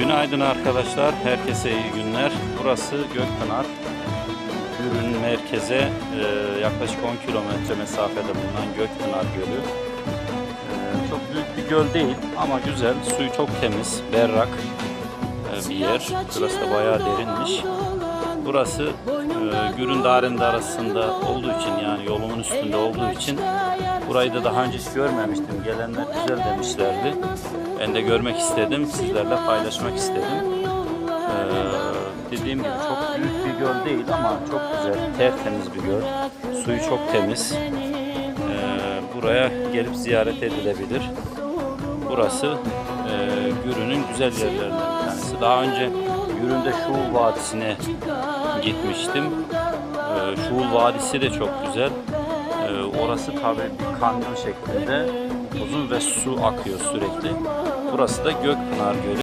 Günaydın arkadaşlar, herkese iyi günler. Burası Gökpınar. Gürün merkeze e, yaklaşık 10 kilometre mesafede bulunan Gökpınar Gölü. E, çok büyük bir göl değil ama güzel. Suyu çok temiz, berrak e, bir yer. Burası da bayağı derinmiş. Burası e, Gürün Darende arasında olduğu için yani yolumun üstünde olduğu için burayı da daha önce hiç görmemiştim. Gelenler güzel demişlerdi. Ben de görmek istedim, sizlerle paylaşmak istedim. Ee, dediğim gibi çok büyük bir göl değil ama çok güzel, tertemiz bir göl. Suyu çok temiz. Ee, buraya gelip ziyaret edilebilir. Burası e, Gürün'ün güzel yerlerinden bir tanesi. Daha önce Gürün'de Şuul Vadisi'ne gitmiştim. Ee, Şuul Vadisi de çok güzel. Ee, orası tabii bir kanyon şeklinde uzun su akıyor sürekli. Burası da Gökpınar Gölü.